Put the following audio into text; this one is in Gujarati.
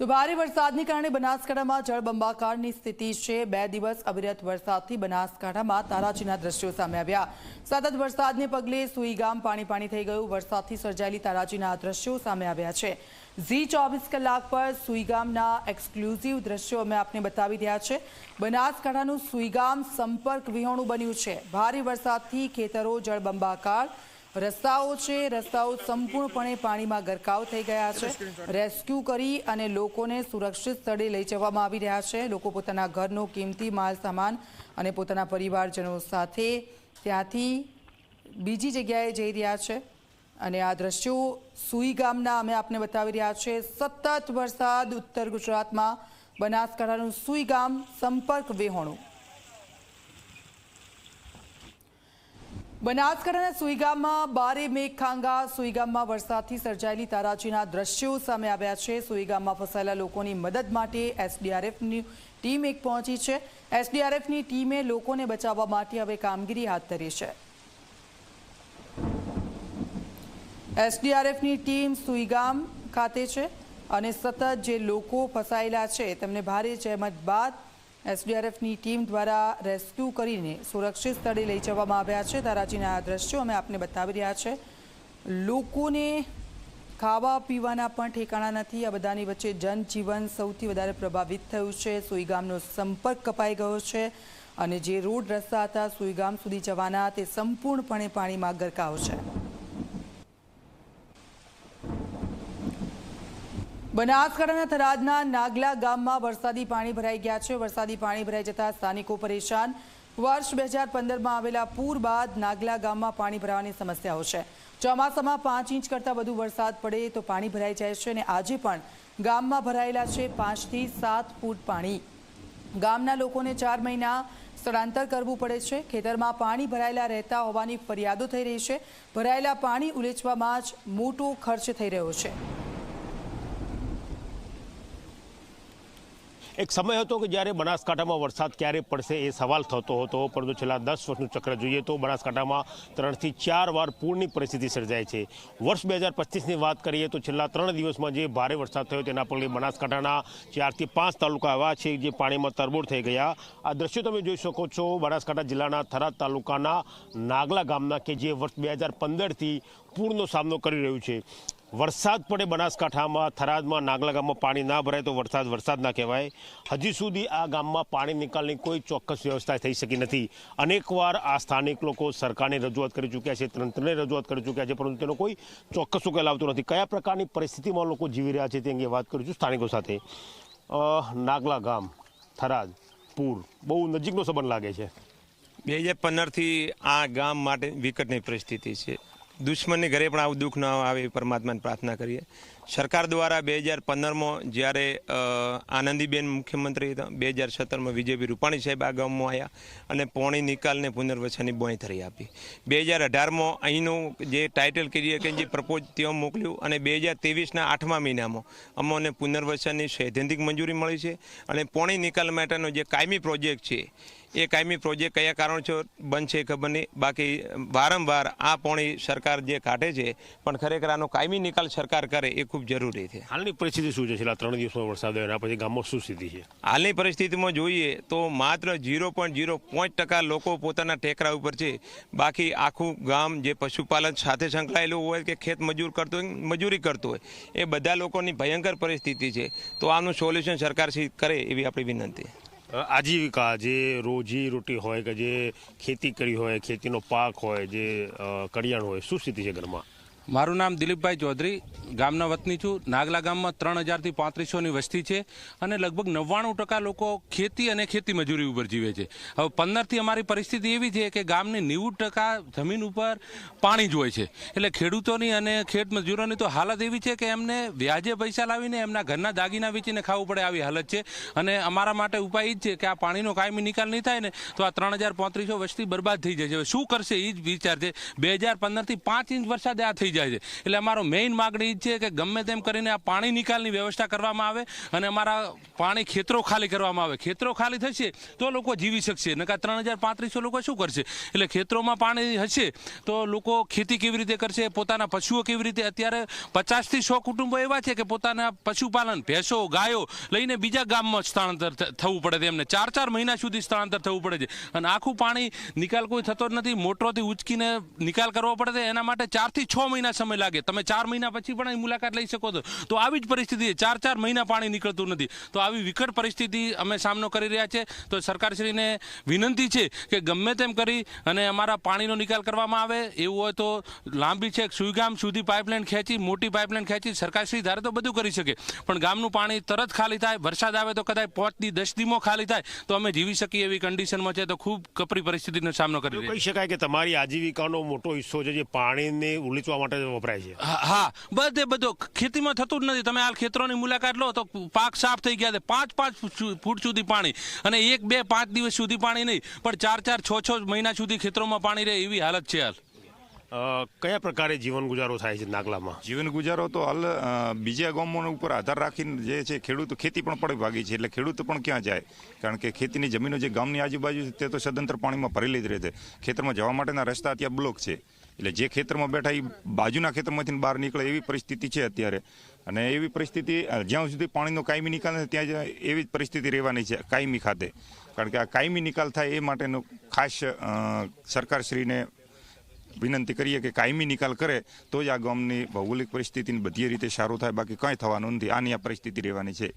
તો ભારે વરસાદને કારણે બનાસકાંઠામાં જળબંબાકારની સ્થિતિ છે. બે દિવસ અવિરત વરસાદથી બનાસકાંઠામાં તારાજીના દ્રશ્યો સામે આવ્યા. સતત વરસાદને પગલે સુઈગામ પાણી પાણી થઈ ગયું. વરસાદથી સર્જાયેલી તારાજીના દ્રશ્યો સામે આવ્યા છે. ઝી ચોવીસ કલાક પર સુઈગામના એક્સક્લુઝિવ દ્રશ્યો અમે આપને બતાવી રહ્યા છે. બનાસકાંઠાનું સુઈગામ સંપર્ક વિહોણું બન્યું છે. ભારે વરસાદથી ખેતરો જળબંબાકાર રસ્તાઓ છે, રસ્તાઓ સંપૂર્ણપણે પાણીમાં ગરકાવ થઈ ગયા છે. રેસ્ક્યુ કરી અને લોકોને સુરક્ષિત સ્થળે લઈ જવામાં આવી રહ્યા છે. લોકો પોતાના ઘરનો કિંમતી માલ, સામાન અને પોતાના પરિવારજનો સાથે ત્યાંથી બીજી જગ્યાએ જઈ રહ્યા છે. અને આ દ્રશ્યો સુઈ ગામના અમે આપને બતાવી રહ્યા છે. સતત વરસાદ ઉત્તર ગુજરાતમાં. બનાસકાંઠાનું સુઈ ગામ સંપર્ક વિહોણું. બનાસકાંઠાના સુઈગામમાં બારે મેઘખાંગા, સુઈગામમાં વરસાદથી સર્જાયેલી તારાજીના દ્રશ્યો સામે આવ્યા છે. સુઈગામમાં ફસાયેલા લોકોની મદદ માટે એસડીઆરએફની ટીમ એક પહોંચી છે. એસડીઆરએફની ટીમે લોકોને બચાવવા માટે હવે કામગીરી હાથ ધરી છે. એસડીઆરએફની ટીમ સુઈગામ ખાતે છે અને સતત જે લોકો ફસાયેલા છે, તેમને ભારે જહેમત બાદ એસડીઆરએફની ટીમ દ્વારા રેસ્ક્યુ કરીને સુરક્ષિત સ્થળે લઈ જવામાં આવ્યા છે. તારાજીના આ દ્રશ્યો અમે આપને બતાવી રહ્યા છે. લોકોને ખાવા પીવાના પણ ઠેકાણા નથી. આ બધાની વચ્ચે જનજીવન સૌથી વધારે પ્રભાવિત થયું છે. સુઈગામનો સંપર્ક કપાઈ ગયો છે અને જે રોડ રસ્તા હતા સુઈગામ સુધી જવાના તે સંપૂર્ણપણે પાણીમાં ગરકાવ છે. બનાસકાંઠાના થરાદના નાગલા ગામમાં વરસાદી પાણી ભરાઈ ગયા છે. વરસાદી પાણી ભરાઈ જતા સ્થાનિકો પરેશાન. વર્ષ બે હજાર પંદરમાં આવેલા પૂર બાદ નાગલા ગામમાં પાણી ભરાવાની સમસ્યાઓ છે. ચોમાસામાં પાંચ ઇંચ કરતાં વધુ વરસાદ પડે તો પાણી ભરાઈ જાય છે અને આજે પણ ગામમાં ભરાયેલા છે પાંચથી સાત ફૂટ પાણી. ગામના લોકોને ચાર મહિના સ્થળાંતર કરવું પડે છે. ખેતરમાં પાણી ભરાયેલા રહેતા હોવાની ફરિયાદો થઈ રહી છે. ભરાયેલા પાણી ઉલેચવામાં જ મોટો ખર્ચ થઈ રહ્યો છે. એક સમય હતો કે જ્યારે બનાસકાંઠામાં વરસાદ ક્યારે પડશે એ સવાલ થતો હતો, પરંતુ છેલ્લા દસ વર્ષનું ચક્ર જોઈએ તો બનાસકાંઠામાં ત્રણથી ચાર વાર પૂરની પરિસ્થિતિ સર્જાય છે. વર્ષ બે હજાર પચીસની વાત કરીએ તો છેલ્લા ત્રણ દિવસમાં જે ભારે વરસાદ થયો તેના પગલે બનાસકાંઠાના ચારથી પાંચ તાલુકા એવા છે જે પાણીમાં તરબોળ થઈ ગયા. આ દ્રશ્યો તમે જોઈ શકો છો, બનાસકાંઠા જિલ્લાના થરાદ તાલુકાના નાગલા ગામના કે જે વર્ષ બે હજાર પંદરથી પૂરનો સામનો કરી રહ્યું છે. વરસાદ પડે બનાસકાંઠામાં, થરાદમાં નાગલા ગામમાં પાણી ના ભરાય તો વરસાદ વરસાદ ના કહેવાય. હજી સુધી આ ગામમાં પાણી નિકાલની કોઈ ચોક્કસ વ્યવસ્થા થઈ શકી નથી. અનેકવાર આ સ્થાનિક લોકો સરકારને રજૂઆત કરી ચૂક્યા છે, તંત્રને રજૂઆત કરી ચૂક્યા છે, પરંતુ તેનો કોઈ ચોક્કસ ઉકેલ આવતો નથી. કયા પ્રકારની પરિસ્થિતિમાં લોકો જીવી રહ્યા છે તે અંગે વાત કરું છું સ્થાનિકો સાથે. નાગલા ગામ થરાદ, પૂર, બહુ નજીકનો સંબંધ લાગે છે. બે હજાર પંદરથી આ ગામ માટે વિકટની પરિસ્થિતિ છે. દુશ્મનની ઘરે પણ આવું દુઃખ ન આવે એ પરમાત્માને પ્રાર્થના કરીએ. સરકાર દ્વારા બે હજાર પંદરમાં જ્યારે આનંદીબેન મુખ્યમંત્રી હતા, બે હજાર સત્તરમાં વિજયભાઈ રૂપાણી સાહેબ આ ગામમાં આવ્યા અને પોણી નિકાલને પુનર્વસનની બોય ધરી આપી. બે હજાર અઢારમાં અહીંનું જે ટાઇટલ કરીએ કે જે પ્રપોઝ ત્યાં મોકલ્યું અને બે હજાર ત્રેવીસના આઠમા મહિનામાં અમોને પુનર્વસનની સૈદ્ધાંતિક મંજૂરી મળી છે અને પોણી નિકાલ માટેનો જે કાયમી પ્રોજેક્ટ છે, એ કાયમી પ્રોજેક્ટ કયા કારણોસર બંધ છે ખબર નહીં. બાકી વારંવાર આ પોણી સરકાર જે કાઢે છે, પણ ખરેખર આનો કાયમી નિકાલ સરકાર કરે એ ખૂબ જરૂરી છે. હાલની પરિસ્થિતિ શું છે? છેલ્લા ત્રણ દિવસમાં વરસાદ આવ્યો એના પછી ગામમાં શું સ્થિતિ છે? હાલની પરિસ્થિતિમાં જોઈએ તો માત્ર ઝીરો પોઈન્ટ ઝીરો પાંચ ટકા લોકો પોતાના ટેકરા ઉપર છે. બાકી આખું ગામ જે પશુપાલન સાથે સંકળાયેલું હોય કે ખેત મજૂર કરતો હોય મજૂરી કરતો હોય એ બધા લોકોની ભયંકર પરિસ્થિતિ છે. તો આનું સોલ્યુશન સરકાર શ્રી કરે એવી આપણી વિનંતી. આજીવિકા જે રોજી રોટી હોય કે જે ખેતી કરી હોય ખેતીનો પાક હોય જે કરિયાણ હોય શું સ્થિતિ છે ઘરમાં? મારું નામ દિલીપભાઈ ચૌધરી. ગામના વતની છું. નાગલા ગામમાં ત્રણ હજારથી પાંત્રીસોની વસ્તી છે અને લગભગ નવ્વાણું ટકા લોકો ખેતી અને ખેતી મજૂરી ઉપર જીવે છે. હવે પંદરથી અમારી પરિસ્થિતિ એવી છે કે ગામની નેવું ટકા જમીન ઉપર પાણી જ હોય છે. એટલે ખેડૂતોની અને ખેત મજૂરોની તો હાલત એવી છે કે એમને વ્યાજે પૈસા લાવીને એમના ઘરના દાગીના વેચીને ખાવું પડે આવી હાલત છે. અને અમારા માટે ઉપાય એ જ છે કે આ પાણીનો કાયમી નિકાલ નહીં થાય ને તો આ ત્રણ હજાર પાંત્રીસો વસ્તી બરબાદ થઈ જશે શું કરશે એ જ વિચાર છે. બે હજાર પંદરથી પાંચ ઇંચ વરસાદ આ થઈ જાય. જાય છે. એટલે અમારો મેઇન માગણી છે કે ગમે તેમ કરીને આ પાણી નિકાલની વ્યવસ્થા કરવામાં આવે અને અમારા પાણી ખેતરો ખાલી કરવામાં આવે. ખેતરો ખાલી થશે તો લોકો જીવી શકશે. નકા ત્રણ હજાર પાંત્રીસો લોકો શું કરશે? એટલે ખેતરોમાં પાણી હશે તો લોકો ખેતી કેવી રીતે કરશે? પોતાના પશુઓ કેવી રીતે? અત્યારે પચાસથી સો કુટુંબો એવા છે કે પોતાના પશુપાલન, ભેંસો, ગાયો લઈને બીજા ગામમાં સ્થળાંતર થવું પડે છે એમને. ચાર ચાર મહિના સુધી સ્થળાંતર થવું પડે છે. અને આખું પાણી નિકાલ કોઈ થતો જ નથી. મોટરોથી ઉચકીને નિકાલ કરવો પડે છે. એના માટે ચારથી છ મહિના સમય લાગે. તમે ચાર મહિના પછી પણ અહીં મુલાકાત લઈ શકો છો. તો આવી જ પરિસ્થિતિ ચાર ચાર મહિના પાણી નીકળતું નથી. તો આવી વિકટ પરિસ્થિતિ અમે સામનો કરી રહ્યા છે. તો સરકારશ્રીને વિનંતી છે કે ગમે તેમ કરી અને અમારા પાણીનો નિકાલ કરવામાં આવે. એવું હોય તો લાંબી છે સુઈગામ સુધી પાઇપલાઇન ખેંચી મોટી પાઇપલાઇન ખેંચી સરકારશ્રી ધારે તો બધું કરી શકે. પણ ગામનું પાણી તરત ખાલી થાય. વરસાદ આવે તો કદાચ પાંચથી દસ દીમો ખાલી થાય તો અમે જીવી શકીએ એવી કન્ડિશનમાં છે. તો ખૂબ કપરી પરિસ્થિતિનો સામનો કરી કહી શકાય કે તમારી આજીવિકાનો મોટો હિસ્સો છે જે પાણીને ઉલીચવા માટે વપરાય છે. હા હા. બધે બધો ખેતીમાં થતું જ નથી. તમે હાલ ખેતરોની મુલાકાત લો તો પાક સાફ થઈ ગયા છે. પાંચ પાંચ ફૂટ સુધી પાણી અને એક બે પાંચ દિવસ સુધી પાણી નહીં પણ ચાર ચાર છ છ મહિના સુધી ખેતરોમાં પાણી રહે એવી હાલત છે હાલ. કયા પ્રકારે જીવન ગુજારો થાય છે નાગલામાં? જીવન ગુજારો તો હાલ બીજા ગામો ઉપર આધાર રાખીને જે છે ખેડૂત ખેતી પણ પડે ભાગી છે એટલે ખેડૂત પણ ક્યાં જાય? કારણ કે ખેતીની જમીનો જે ગામની આજુબાજુ છે તે તો સદંતર પાણીમાં ભરેલી જ રહે છે. ખેતરમાં જવા માટેના રસ્તા ત્યાં બ્લોક છે. એટલે જે ખેતરમાં બેઠા એ બાજુના ખેતરમાંથી બહાર નીકળે એવી પરિસ્થિતિ છે અત્યારે. અને એવી પરિસ્થિતિ જ્યાં સુધી પાણીનો કાયમી નિકાલ નથી, ત્યાં એવી જ પરિસ્થિતિ રહેવાની છે, કાયમી ખાતે. કારણ કે આ કાયમી નિકાલ થાય એ માટેનો ખાસ સરકારશ્રીને વિનંતી કરીએ કે કાયમી નિકાલ કરે, તો જ આ ગામની ભૌગોલિક પરિસ્થિતિની બધી રીતે સારું થાય, બાકી કંઈ થવાનું નથી. આની આ પરિસ્થિતિ રહેવાની છે.